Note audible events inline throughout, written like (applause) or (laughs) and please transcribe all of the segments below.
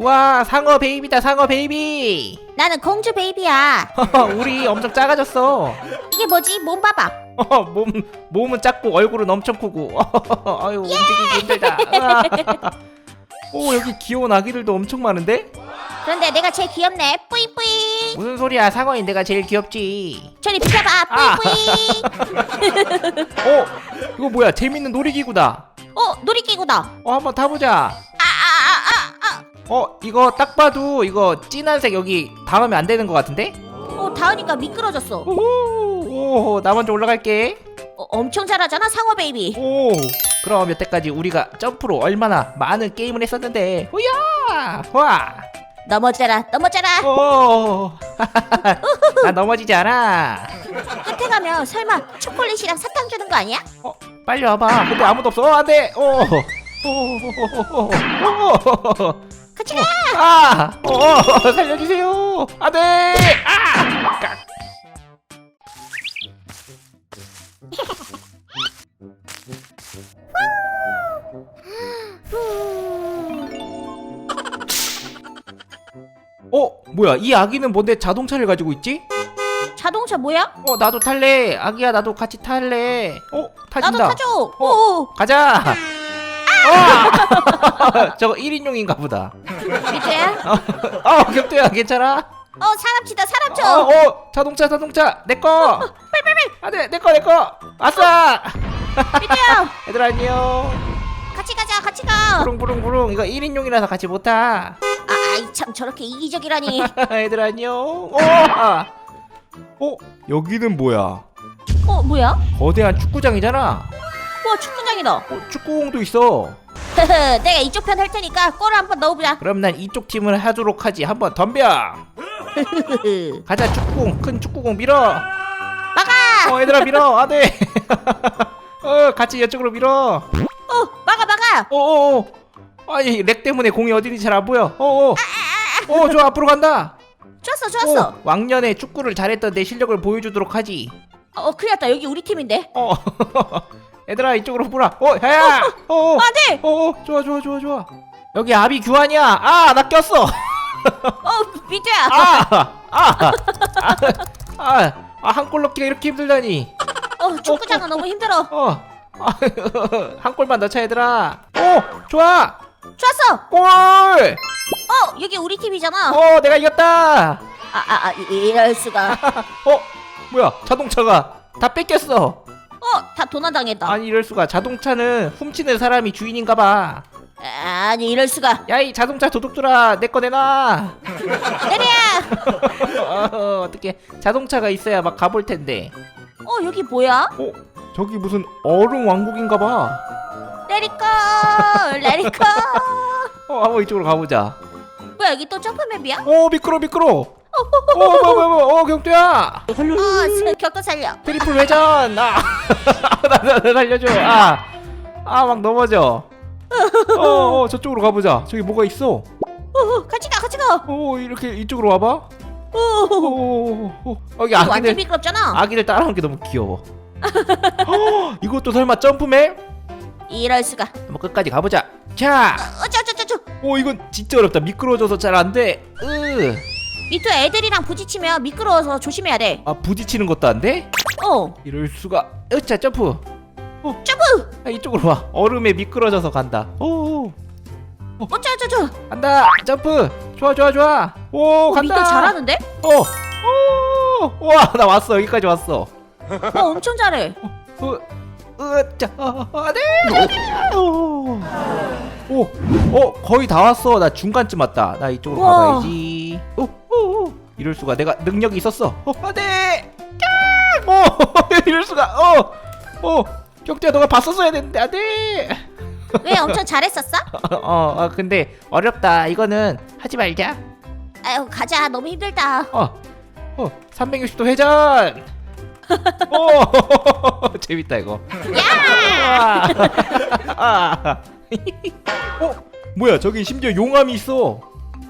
와 상어 베이비다 상어 베이비 나는 공주 베이비야. (laughs) 우리 엄청 작아졌어 이게 뭐지? 몸 봐봐. (laughs) 어, 몸 몸은 작고 얼굴은 엄청 크고 (laughs) 아유 움직이기 힘들다 으아. 오 여기 귀여운 아기들도 엄청 많은데 그런데 내가 제일 귀엽네. 뿌이뿌이. 무슨 소리야 상어인 내가 제일 귀엽지 저리 비켜봐. 아. 뿌이뿌이. 어 이거 뭐야 재밌는 놀이기구다 어 놀이기구다. 어 한번 타보자 아, 아, 어 이거 딱 봐도 이거 진한색 여기 닿으면 안 되는 것 같은데 어 닿으니까 미끄러졌어. 오호 오, 나 먼저 올라갈게 어, 엄청 잘하잖아 상어 베이비. 오 그럼 여태까지 우리가 점프로 얼마나 많은 게임을 했었는데 후야 와 넘어져라 넘어져라. 오, (laughs) 나 넘어지지 않아. 끝에 가면 설마 초콜릿이랑 사탕 주는 거 아니야? 어, 빨리 와봐. 근데 아무도 없어. 어, 안 돼. 오, 오, 오, 오, 오, 같이 가. 아, 오, 살려주세요. 안 돼. 아, 깍. 어, 뭐야? 이 아기는 뭔데 자동차를 가지고 있지? 자동차 뭐야? 어, 나도 탈래. 아기야, 나도 같이 탈래. 어, 나도 타진다. 타줘. 어. 오. 가자. 어! 저거 1인용인가 보다. 미주야. 어, 격투야, 괜찮아? 어 사람 치다 사람 어, 쳐. 어, 자동차, 자동차, 내 거. 빨빨빨. 아, 네, 내 거, 내 거. 아싸. 미주야. (laughs) 얘들아 안녕. 같이 가자 같이 가. 부릉부릉부릉. 이거 1인용이라서 같이 못 타. 아, 아이 참 저렇게 이기적이라니. (laughs) 얘들아 안녕. 어, 아. 어, 여기는 뭐야? 어 뭐야? 거대한 축구장이잖아. 와 축구장이다. 어, 축구공도 있어. 내가 이쪽 편 할 테니까 골을 한번 넣어보자. 그럼 난 이쪽 팀을 하도록 하지. 한번 덤벼. 흐흐. 가자 축구공 큰 축구공 밀어 막아. 어 얘들아 밀어 안돼 (laughs) 어 같이 이쪽으로 밀어 어 막아 막아. 어어어 아니 렉 때문에 공이 어디인지 잘 안 보여 어어 어 좋아 앞으로 간다 좋았어 좋았어. 어, 왕년에 축구를 잘했던 내 실력을 보여주도록 하지 어 큰일 났다 여기 우리 팀인데. 어 (laughs) 얘들아 이쪽으로 보라 어 야야 어어 안돼. 어어 좋아 좋아 좋아 좋아 여기 아비 규환이야 아나 꼈어 어 미주야. 아아아아한 골 넣기가 이렇게 힘들다니 어 축구장은 너무 힘들어. 어. 아, (laughs) 한 골만 넣자 얘들아. 오, 좋아. 좋았어. 골. 어 여기 우리 팀이잖아. 어, 내가 이겼다. 아아 아, 이럴 수가. (laughs) 어, 뭐야? 자동차가 다 뺏겼어. 어다 도난당했다. 아니 이럴 수가. 자동차는 훔치는 사람이 주인인가 봐. 아니 이럴 수가. 야, 이 자동차 도둑들아, 내 거 내놔. 내려. (laughs) 어, 어떻게? 자동차가 있어야 막 가볼 텐데. 어 여기 뭐야? 어, 저기 무슨 얼음 왕국인가 봐. 레리코 레리코. 어, 한번 이쪽으로 가보자. 뭐야 여기 또 점프맵이야? 오, 미끄러, 미끄러. 어, 뭐야, 뭐야, 뭐야, 어, 경주야. 어 스- 격도 살려. 트리플 회전 아 나, 나, 나 살려줘 아 아 막 넘어져 어, 어 저쪽으로 가보자 저기 뭐가 있어 어 같이 가 같이 가. 어 이렇게 이쪽으로 와봐 어, 어 어, 어, 여기 완전 아기들 미끄럽잖아. 아기들 따라오는 게 너무 귀여워 어, 이것도 설마 점프맨 이럴 수가. 한번 끝까지 가보자 자어 어쩌저쩌저. 이건 진짜 어렵다 미끄러져서 잘 안 돼 으아 밑에 애들이랑 부딪히면 미끄러워서 조심해야 돼. 부딪히는 것도 안 돼? 어. 이럴 수가. 으차 점프. 점프. 아, 이쪽으로 와. 얼음에 미끄러져서 간다. 오 어쩌저쩌. 간다. 점프. 좋아 좋아 좋아. 오 어, 간다. 밑에 잘하는데? 어 오 와 나 왔어. 여기까지 왔어. 어 엄청 잘해. 어, 으짜 아네 오오. 거의 다 왔어. 나 중간쯤 왔다. 나 이쪽으로 우와. 가봐야지. 오, 오, 오. 이럴 수가 내가 능력이 있었어 어 안돼 오 (laughs) 이럴 수가 어어 격투야 너가 봤었어야 되는데 안돼 (laughs) 왜 엄청 잘했었어? 어, 어 근데 어렵다 이거는 하지 말자 아유 가자 너무 힘들다. 어, 어, 360도 회전. 오, (laughs) 재밌다 이거. 야! 아, 어, 뭐야? 저기 심지어 용암이 있어.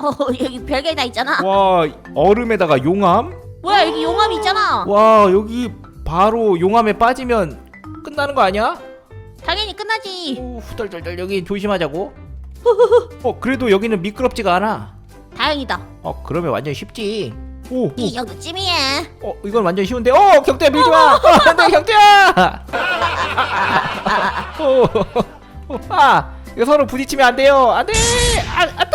어 여기 별개나 있잖아. 와, 얼음에다가 용암? 뭐야 여기 용암 있잖아. 와, 여기 바로 용암에 빠지면 끝나는 거 아니야? 당연히 끝나지. 오, 후덜덜덜 여기 조심하자고. (laughs) 어 그래도 여기는 미끄럽지가 않아 다행이다. 어 그러면 완전 쉽지 오, 오. 이 정도쯤이야. 어 이건 완전 쉬운데 어 경태야 밀지 마 (laughs) 어, 안돼 경태야 (laughs) 어, 어, 아 이거 서로 부딪히면 안 돼요 안돼 아, 아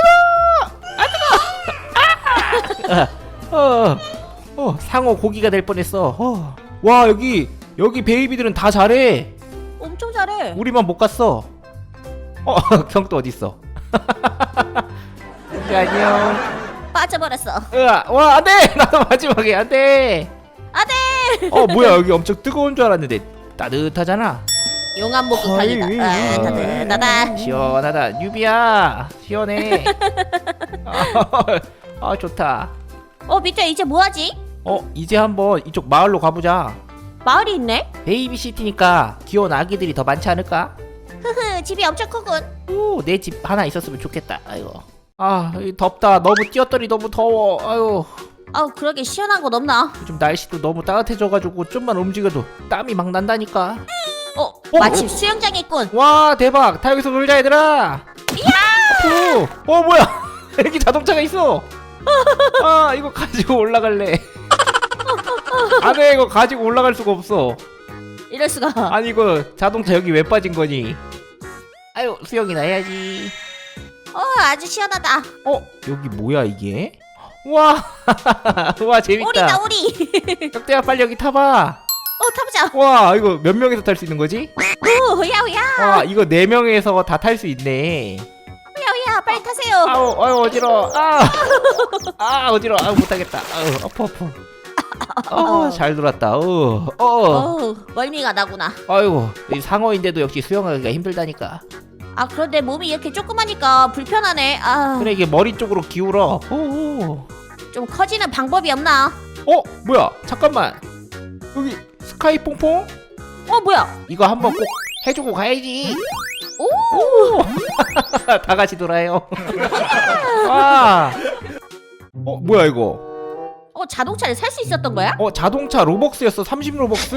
아, 어, 어 상어 고기가 될 뻔했어 어. 와 여기 여기 베이비들은 다 잘해 엄청 잘해. 우리만 못 갔어 어 경도 어디 있어 경태 안녕 빠져버렸어. 으아 와 안돼 (laughs) 나도 마지막에 안돼 안돼. 어 뭐야 여기 엄청 뜨거운 줄 알았는데 따뜻하잖아 용암 목욕탕이다. 아이, 아, 따뜻하다. 시원하다 유비야 시원해 아, (laughs) 아 좋다. 어 밑에 이제 뭐하지? 어 이제 한번 이쪽 마을로 가보자. 마을이 있네. 베이비시티니까 귀여운 아기들이 더 많지 않을까? 흐흐 집이 엄청 크군. 오내 집 하나 있었으면 좋겠다. 아이고 아 이 덥다. 너무 뛰었더니 너무 더워. 아유. 아우 그러게. 시원한 곳 없나? 요즘 날씨도 너무 따뜻해져가지고 좀만 움직여도 땀이 막 난다니까. 어 마침 수영장이 있군. 와 대박. 다 여기서 놀자 얘들아. 이야! 어 뭐야? (laughs) 여기 자동차가 있어 아 이거 가지고 올라갈래. 안돼 이거 가지고 올라갈 수가 없어. 이럴 수가. 아니 이거 자동차 여기 왜 빠진 거니? 아유 수영이나 해야지. 어 아주 시원하다. 어 여기 뭐야 이게? 와와 (laughs) 우리다 재밌다. 우리. (laughs) 혁대야 빨리 여기 타봐. 어 타보자. 와 이거 몇 명이서 탈 수 있는 거지? 오 호야. 와 이거 네 명에서 다 탈 수 있네 빨리 타세요. 아우 아유 어지러 아, 아 어지러 아 못하겠다. 아우 아파 아파. 아잘 놀았다. 어, 어. 어 멀미가 나구나. 아이고 이 상어인데도 역시 수영하기가 힘들다니까. 아 그런데 몸이 이렇게 조그마니까 불편하네. 아. 그래 이게 머리 쪽으로 기울어. 오, 좀 커지는 방법이 없나? 어 뭐야? 잠깐만. 여기 스카이 퐁퐁? 어 뭐야? 이거 한번 꼭 해주고 가야지 오 (laughs) 다 같이 놀아요 (laughs) 와 어, 뭐야 이거? 어 자동차를 살 수 있었던 거야? 어, 자동차 로벅스였어. 30 로벅스.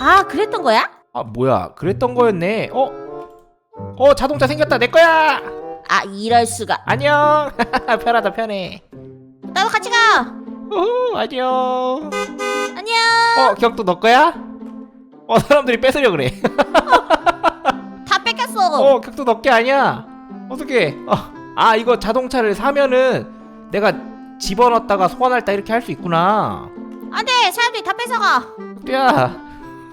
아 그랬던 거야? 아, 뭐야? 그랬던 거였네. 어? 어, 자동차 생겼다. 내 거야. 아 이럴 수가. 안녕. (laughs) 편하다, 편해. 나도 같이 가. 어, 안녕. 안녕. 어, 격도 너 거야? 어, 사람들이 뺏으려 그래. 다 뺏겼어. 어, 격도 너게 아니야. 어떻게? 어, 아, 이거 자동차를 사면은 내가 집어넣었다가 소환할 때 이렇게 할 수 있구나. 안돼 사람들이 다 뺏어가. 야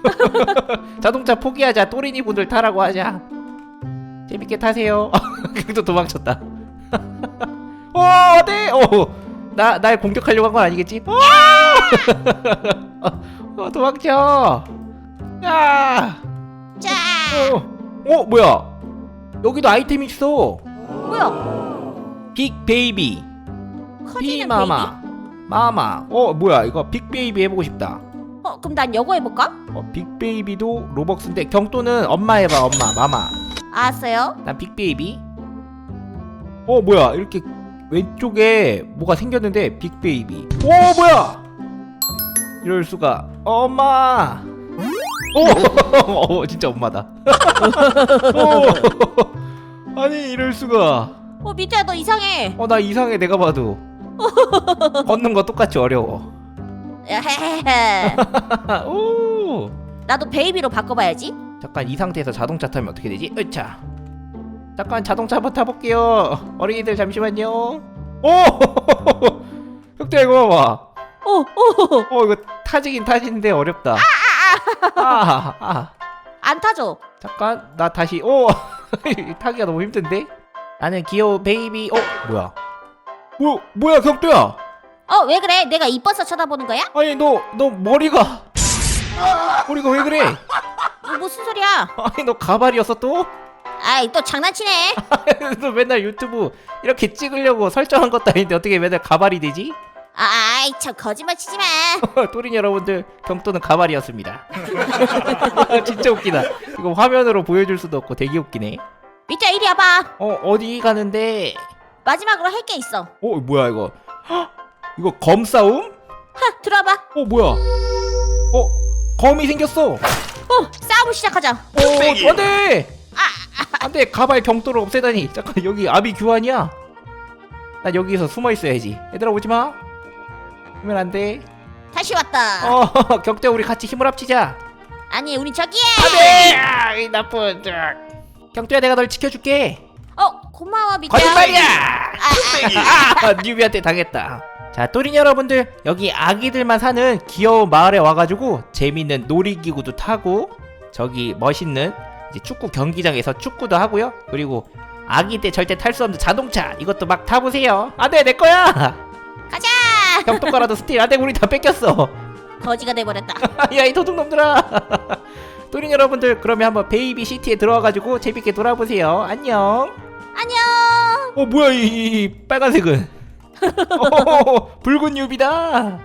(laughs) 자동차 포기하자 또리니 분들 타라고 하자 재밌게 타세요 (laughs) 그래도 도망쳤다 (laughs) 어 네! 어나날 공격하려고 한 건 아니겠지? 어! 어 도망쳐 야자 어, 어 뭐야? 여기도 아이템 있어. 뭐야? 빅 베이비. 커지는 피 마마. 마마. 어 뭐야? 이거 빅 베이비 해보고 싶다. 베이비? 어 그럼 난 이거 해볼까? 어, 빅 베이비도 로벅스인데 경도는 엄마 해봐 엄마. 마마. 알았어요. 난 빅 베이비. 어 뭐야? 이렇게 왼쪽에 뭐가 생겼는데 빅 베이비. 오 뭐야? 이럴 수가. 엄마 오! (laughs) 어, 진짜 엄마다. (laughs) 오! (laughs) 아니 이럴 수가. 어 민트야 너 이상해. 어 나 이상해 내가 봐도. 걷는 거 똑같이 어려워. 헤헤헤. 오! 나도 베이비로 바꿔봐야지. 잠깐 이 상태에서 자동차 타면 어떻게 되지? 으차. 잠깐 자동차 한번 타볼게요. 어린이들 잠시만요. 오! 혁대 이거 봐봐. 어 어. 어 이거 타지긴 타지는데 어렵다 아, 아. 안 타죠? 잠깐 나 다시 오 (laughs) 타기가 너무 힘든데 나는 귀여운 베이비 어 뭐야 뭐 뭐야 격도야 어 왜 그래? 내가 이뻐서 쳐다보는 거야? 아니 너 너 머리가 머리가 왜 그래 어, 무슨 소리야? 아니 너 가발이었어 또? 아이 또 장난치네. (laughs) 너 맨날 유튜브 이렇게 찍으려고 설정한 것도 아닌데 어떻게 맨날 가발이 되지? 아, 아이 참 거짓말 치지 마. (laughs) 또린 여러분들 경도는 가발이었습니다. (laughs) 진짜 웃기다. 이거 화면으로 보여줄 수도 없고 되게 웃기네. 민트야 이리 와봐. 어 어디 가는데? 마지막으로 할 게 있어. 어 뭐야 이거? 헉, 이거 검 싸움? 하 들어와봐. 어 뭐야? 어 검이 생겼어. 어 어 싸움을 시작하자. 안돼! 안돼 가발 병도를 없애다니. 잠깐 여기 아비 규환이야. 난 여기서 숨어 있어야지. 얘들아 오지 마 오면 안 돼 다시 왔다. 어 (laughs) 격대 우리 같이 힘을 합치자 아니 우리 저기에. 안돼 아, 이 나쁜 자 격대야 내가 널 지켜줄게 어 고마워 미자. 거짓말이야 아, 아, 뉴비한테 당했다. 자, 또린 여러분들 여기 아기들만 사는 귀여운 마을에 와가지고 재밌는 놀이기구도 타고 저기 멋있는 이제 축구 경기장에서 축구도 하고요. 그리고 아기 때 절대 탈 수 없는 자동차 이것도 막 타보세요. 안돼 내 거야. 가자. 격동가라도 스틸 안돼 우리 다 뺏겼어. 거지가 돼버렸다. (laughs) 야 이 도둑놈들아. 또린 여러분들 그러면 한번 베이비 시티에 들어와가지고 재밌게 놀아보세요. 안녕. 안녕. 어 뭐야 이, 이 빨간색은 (laughs) 어, 붉은 유비다